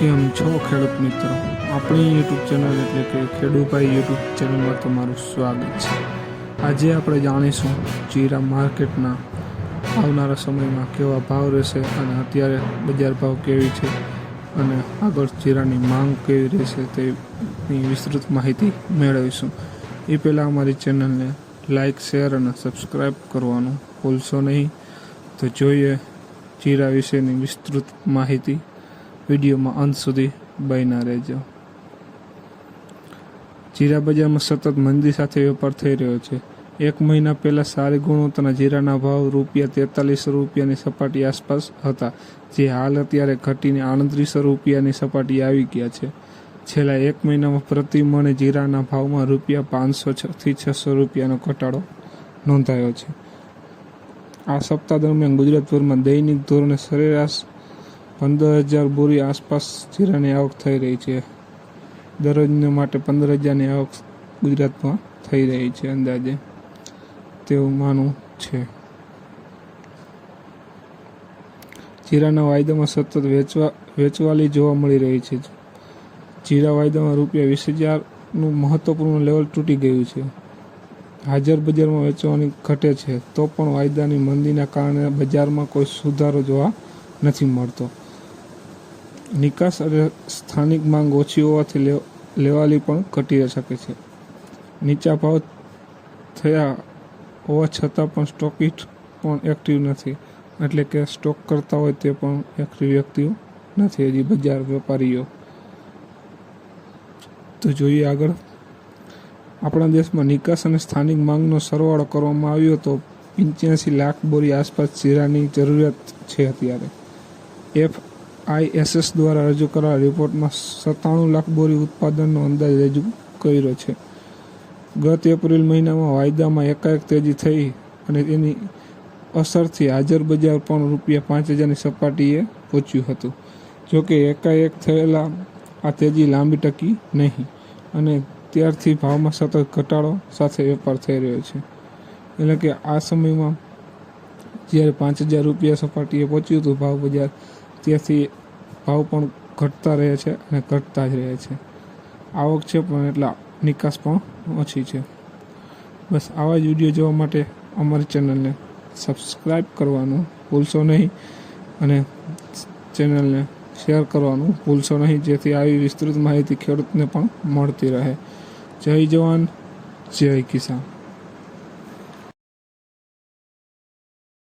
કેમ છો ખેડૂત મિત્રો? આપણી યુટ્યુબ ચેનલ એટલે કે ખેડૂભાઈ યુટ્યુબ ચેનલમાં તમારું સ્વાગત છે. આજે આપણે જાણીશું જીરા માર્કેટના આવનારા સમયમાં કેવા ભાવ રહેશે અને અત્યારે બજાર ભાવ કેવી છે અને આગળ જીરાની માંગ કેવી રહેશે તેની વિસ્તૃત માહિતી મેળવીશું. એ પહેલાં અમારી ચેનલને લાઇક શેર અને સબસ્ક્રાઈબ કરવાનું ભૂલશો નહીં. તો જોઈએ જીરા વિશેની વિસ્તૃત માહિતી. વિડીયોમાં અંત સુધી બન્યા રહેજો. જીરા બજારમાં સતત મંદી સાથે વેપાર થઈ રહ્યો છે. એક મહિના પહેલાં સારી ગુણવત્તાના જીરાના ભાવ રૂપિયા તેતાલીસો રૂપિયાની સપાટી આસપાસ હતા, જે હાલ અત્યારે ઘટીને આડત્રીસો રૂપિયાની સપાટી આવી ગયા છે. છેલ્લા એક મહિનામાં પ્રતિ મણે જીરાના ભાવમાં રૂપિયા પાંચસો થી છસો રૂપિયાનો ઘટાડો નોંધાયો છે. આ સપ્તાહ દરમિયાન ગુજરાતભરમાં દૈનિક ધોરણે સરેરાશ પંદર હજાર બોરી આસપાસ જીરાની આવક થઈ રહી છે. દરરોજને માટે પંદર હજારની આવક ગુજરાતમાં થઈ રહી છે અંદાજે. તેવું માનવું છે. જીરાના વાયદામાં સતત વેચવા, વેચવાલી જોવા મળી રહી છે. જીરા વાયદામાં રૂપિયા વીસ હજારનું મહત્વપૂર્ણ લેવલ તૂટી ગયું છે. હાજર બજારમાં વેચવાની ઘટે છે, તો પણ વાયદાની મંદીના કારણે બજારમાં કોઈ સુધારો જોવા નથી મળતો. નિકાસ અને સ્થાનિક માંગ ઓછી હોવાથી લેવાલી પણ ઘટી શકે છે. નીચા ભાવ થયા હોવા છતાં પણ સ્ટોકિસ્ટ પણ એક્ટિવ નથી. એટલે કે સ્ટોક કરતા હોય તે પણ એક્ટિવ વ્યક્તિઓ નથી, હજી બજાર વેપારીઓ. તો જોઈએ આગળ. આપણા દેશમાં નિકાસ અને સ્થાનિક માંગનો સરવાળો કરવામાં આવ્યો તો પંચ્યાસી લાખ બોરી આસપાસ જીરાની જરૂરિયાત છે અત્યારે. એફ આઈએસએસ દ્વારા રજૂ કરાયેલા રિપોર્ટમાં સત્તાણું લાખ બોરી ઉત્પાદનનો અંદાજ રજૂ કર્યો છે. ગત એપ્રિલ મહિનામાં વાયદામાં એકાએક તેજી થઈ અને તેની અસરથી હાજર બજાર પણ રૂપિયા પાંચ હજારની સપાટીએ પહોંચ્યું હતું. જોકે એકાએક થયેલા આ તેજી લાંબી ટકી નહીં અને ત્યારથી ભાવમાં સતત ઘટાડો સાથે વેપાર થઈ રહ્યો છે. એટલે કે આ સમયમાં જ્યારે પાંચ હજાર રૂપિયા સપાટીએ પહોંચ્યું હતું, ભાવ બજાર ત્યાંથી ભાવ પણ ઘટતા રહે છે અને ઘટતા જ રહે છે. આવક છે પણ એટલા નિકાસ પણ ઓછી છે. બસ આવા જ વીડિયો જોવા માટે અમારી ચેનલને સબસ્ક્રાઈબ કરવાનું ભૂલશો નહીં અને ચેનલને શેર કરવાનું ભૂલશો નહીં, જેથી આવી વિસ્તૃત માહિતી ખેડૂતને પણ મળતી રહે. જય જવાન, જય કિસાન.